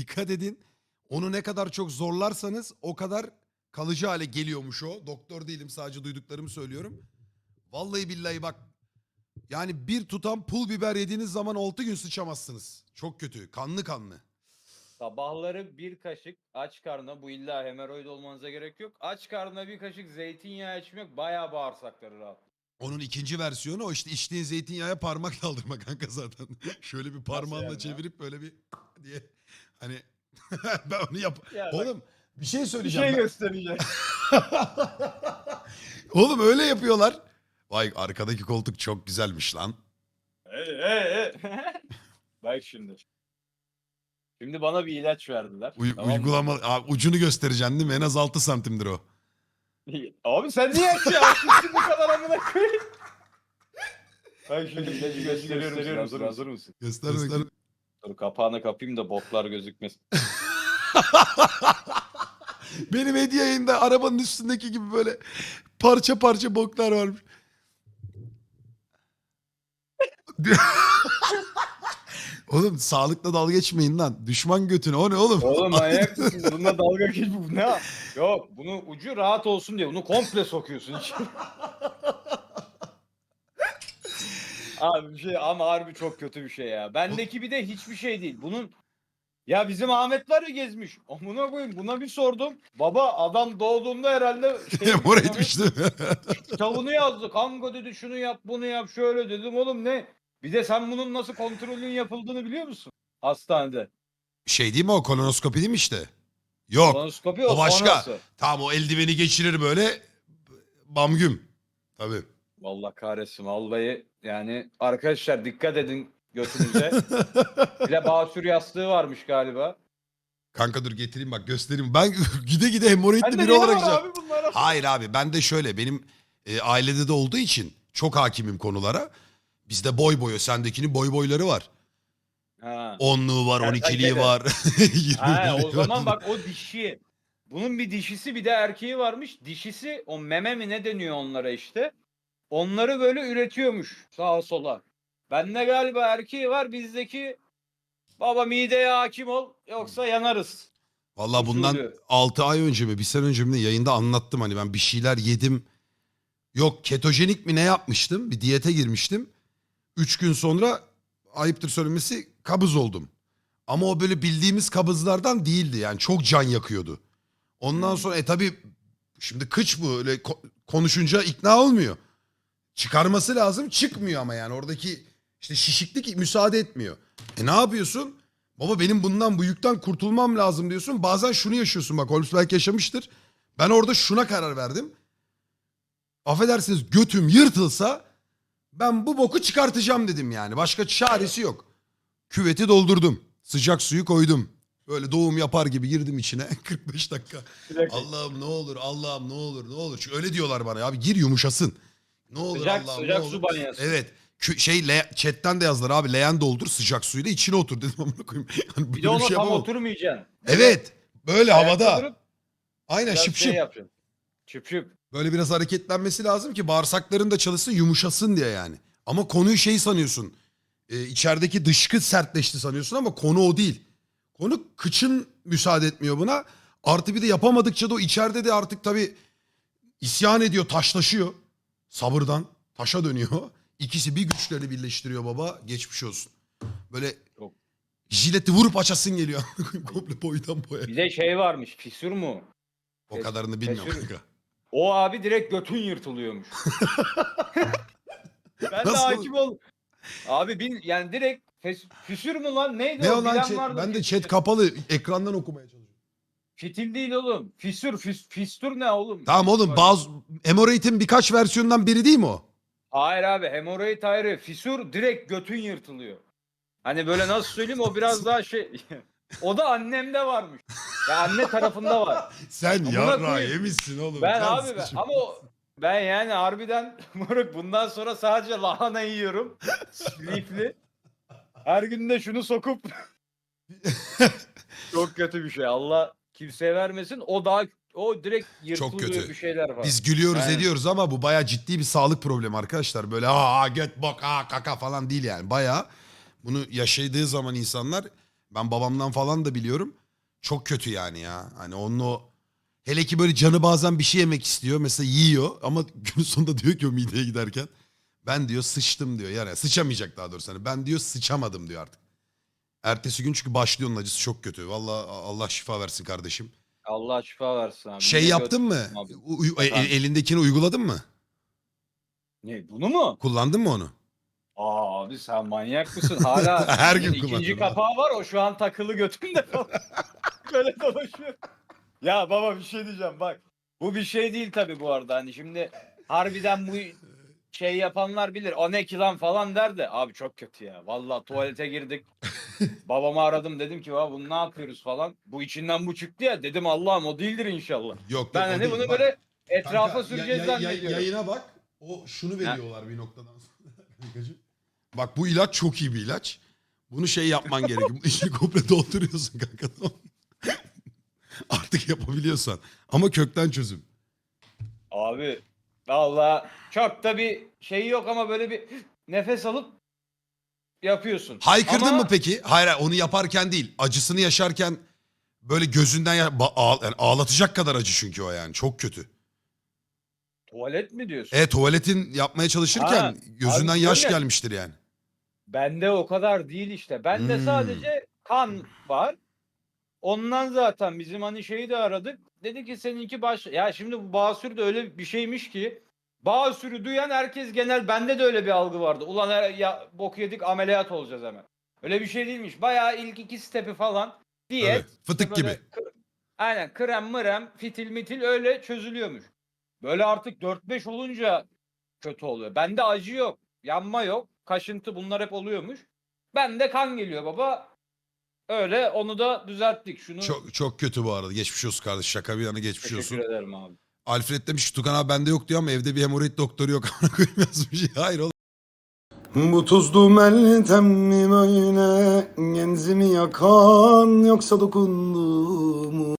dikkat edin. Onu ne kadar çok zorlarsanız o kadar kalıcı hale geliyormuş o. Doktor değilim sadece duyduklarımı söylüyorum. Vallahi billahi bak yani bir tutam pul biber yediğiniz zaman 6 gün sıçamazsınız. Çok kötü. Kanlı kanlı. Sabahları bir kaşık aç karnına bu illa hemoroid olmanıza gerek yok. Aç karnına bir kaşık zeytinyağı içmek bayağı bağırsakları rahat. Onun ikinci versiyonu o işte içtiğin zeytinyağa parmak daldırma kanka zaten. Şöyle bir parmağınla yani çevirip böyle bir diye hani ben onu yap. Ya bak, Oğlum bir şey bir söyleyeceğim. şey ben- göstereceğim. Oğlum öyle yapıyorlar. Vay arkadaki koltuk çok güzelmiş lan. Hey, hey, hey. Bak şimdi. Şimdi bana bir ilaç verdiler. Uy- tamam mı? uygulama Aa, ucunu göstereceksin değil mi? En az 6 santimdir o. Abi sen niye şey yapmışsın bu kadar amına koyayım? Bak şimdi ilacı gösteriyorum, hazır, hazır mısın? Göster göster. Dur kapağını kapayım da boklar gözükmesin. Benim hediye yayında arabanın üstündeki gibi böyle parça parça boklar varmış. oğlum sağlıkla dalga geçmeyin lan. Düşman götüne. O ne oğlum? Oğlum manyak mısın? Bununla dalga geç bu ne? Yok bunu ucu rahat olsun diye bunu komple sokuyorsun içine. Abi bir şey ama harbi çok kötü bir şey ya. Bendeki bir de hiçbir şey değil. Bunun ya bizim Ahmet var ya gezmiş. Amına koyayım buna bir sordum. Baba adam doğduğunda herhalde şey, Mor etmiş değil mi? kitabını yazdı. Kanka dedi şunu yap bunu yap şöyle dedim oğlum ne? Bir de sen bunun nasıl kontrolün yapıldığını biliyor musun? Hastanede. şey değil mi o kolonoskopi değil mi işte? Yok. Kolonoskopi o o başka. sonrası. Tamam o eldiveni geçirir böyle. Bamgüm. Tabii. Vallahi kahretsin vallahi yani arkadaşlar dikkat edin götünüze. bir de basür yastığı varmış galiba. Kanka dur getireyim bak göstereyim. Ben gide gide hemoroidli biri olarak gideceğim. Hayır abi ben de şöyle benim e, ailede de olduğu için çok hakimim konulara. Bizde boy boyu sendekini boy boyları var. Ha. Onluğu var, on ikiliği Kertenkele. var. ha, o 20'liği zaman bak o dişi. Bunun bir dişisi bir de erkeği varmış. Dişisi o meme mi ne deniyor onlara işte. Onları böyle üretiyormuş sağa sola. Bende galiba erkeği var bizdeki baba mideye hakim ol yoksa yanarız. Valla bundan usulü. 6 ay önce mi bir sene önce mi ne yayında anlattım hani ben bir şeyler yedim. Yok ketojenik mi ne yapmıştım bir diyete girmiştim. 3 gün sonra ayıptır söylemesi kabız oldum. Ama o böyle bildiğimiz kabızlardan değildi yani çok can yakıyordu. Ondan Hmm. sonra e tabi şimdi kıç bu öyle ko- konuşunca ikna olmuyor. Çıkarması lazım çıkmıyor ama yani oradaki işte şişiklik müsaade etmiyor. E ne yapıyorsun? Baba benim bundan bu yükten kurtulmam lazım diyorsun. Bazen şunu yaşıyorsun bak Holmes belki yaşamıştır. Ben orada şuna karar verdim. Affedersiniz götüm yırtılsa ben bu boku çıkartacağım dedim yani. Başka çaresi yok. Küveti doldurdum. Sıcak suyu koydum. Böyle doğum yapar gibi girdim içine 45 dakika. Allah'ım ne olur Allah'ım ne olur ne olur. Çünkü öyle diyorlar bana abi gir yumuşasın. Ne olur Sıcak- Allah'ım sıcak ne su olur. banyası. Evet. Kü- şey le- chatten de yazdılar abi leğen doldur sıcak suyla içine otur dedim amına koyayım. Yani Bir de ona tam yapamam. oturmayacaksın. Evet. Böyle Ayakta havada. durup Aynen biraz şıp şey şıp. yapacaksın. Çıp çıp. Böyle biraz hareketlenmesi lazım ki bağırsakların da çalışsın yumuşasın diye yani. Ama konuyu şey sanıyorsun. E, içerideki dışkı sertleşti sanıyorsun ama konu o değil. Konu kıçın müsaade etmiyor buna. Artı bir de yapamadıkça da o içeride de artık tabii isyan ediyor, taşlaşıyor. Sabırdan taşa dönüyor. İkisi bir güçlerini birleştiriyor baba. Geçmiş olsun. Böyle Yok. jileti vurup açasın geliyor. Komple boydan boya. Bir de şey varmış fisür mu? O kadarını bilmiyorum kanka. O abi direkt götün yırtılıyormuş. ben de Nasıl? hakim ol. Abi bin yani direkt fes- füsür mü lan neydi Ne o? o lan Bilen Ben de chat kapalı. Ekrandan okumaya çalışıyorum. Fitil değil oğlum. Fisür, füs, fistür ne oğlum? Tamam oğlum bazı hemoroidin birkaç versiyonundan biri değil mi o? Hayır abi hemoroid ayrı. Fisür direkt götün yırtılıyor. Hani böyle nasıl söyleyeyim o biraz daha şey. o da annemde varmış. Ya anne tarafında var. Sen Amına koyayım. yemişsin oğlum. Ben abi ben, ama o, ben yani harbiden moruk bundan sonra sadece lahana yiyorum. Lifli. Her gün de şunu sokup çok kötü bir şey. Allah kimseye vermesin. O daha o direkt yırtılıyor kötü. bir şeyler var. Biz gülüyoruz Aynen. ediyoruz ama bu bayağı ciddi bir sağlık problemi arkadaşlar. Böyle aa göt bok aa kaka falan değil yani. Bayağı bunu yaşadığı zaman insanlar Ben babamdan falan da biliyorum. Çok kötü yani ya. Hani onun o hele ki böyle canı bazen bir şey yemek istiyor. Mesela yiyor ama gün sonunda diyor ki o mideye giderken ben diyor sıçtım diyor. Yani sıçamayacak daha doğrusu. Hani ben diyor sıçamadım diyor artık. Ertesi gün çünkü başlıyor onun acısı çok kötü. Vallahi Allah şifa versin kardeşim. Allah şifa versin abi. Şey Yine yaptın mı? götürdüm abi. U- u- e- Efendim? elindekini uyguladın mı? Ne bunu mu? Kullandın mı onu? Aa abi sen manyak mısın? Hala Her gün ikinci kullanıyorum. kapağı var o şu an takılı götümde. Böyle dolaşıyor. Ya baba bir şey diyeceğim bak. Bu bir şey değil tabii bu arada. Hani şimdi harbiden bu şey yapanlar bilir. O ne ki lan falan der de. Abi çok kötü ya. Vallahi tuvalete girdik. Babamı aradım dedim ki "Baba bunu ne yapıyoruz falan. Bu içinden bu çıktı ya. Dedim Allah'ım o değildir inşallah. Yok yok. Ben o hani değil. bunu Bak, böyle etrafa kanka, süreceğiz ya- ya- zannediyorum. Yayına bak. O şunu veriyorlar bir noktadan sonra. Kankacığım. bak bu ilaç çok iyi bir ilaç. Bunu şey yapman gerekiyor. Bunu içini komple dolduruyorsun kanka. tamam mı? Artık yapabiliyorsan. Ama kökten çözüm. Abi valla çok da bir şey yok ama böyle bir nefes alıp yapıyorsun. Haykırdın Ama mı peki? Hayır hayır, onu yaparken değil. Acısını yaşarken böyle gözünden ya- ağ- yani ağlatacak kadar acı çünkü o yani. Çok kötü. Tuvalet mi diyorsun? E tuvaletin yapmaya çalışırken Ha, gözünden abi yaş gelmiştir yani. Bende o kadar değil işte. Bende Hmm. sadece kan var. Ondan zaten bizim hani şeyi de aradık. Dedi ki seninki baş... Ya şimdi bu basür de öyle bir şeymiş ki. Basürü duyan herkes genel bende de öyle bir algı vardı. Ulan her- ya bok yedik ameliyat olacağız hemen. Öyle bir şey değilmiş. Bayağı ilk iki stepi falan diyet. Tabii, fıtık böyle gibi. Aynen krem mırem fitil mitil öyle çözülüyormuş. Böyle artık 4-5 olunca kötü oluyor. Bende acı yok. Yanma yok. Kaşıntı bunlar hep oluyormuş. Bende kan geliyor baba. Öyle onu da düzelttik. Şunu Çok çok kötü bu arada. Geçmiş olsun kardeş. Şaka bir yana geçmiş teşekkür olsun. ederim abi. Alfred demiş ki Tukan abi bende yok diyor ama evde bir hemoroid doktoru yok. Amına koyayım yazmış. Hayır oğlum. Bu tuzlu meltem mi böyle genzimi yakan yoksa dokundu?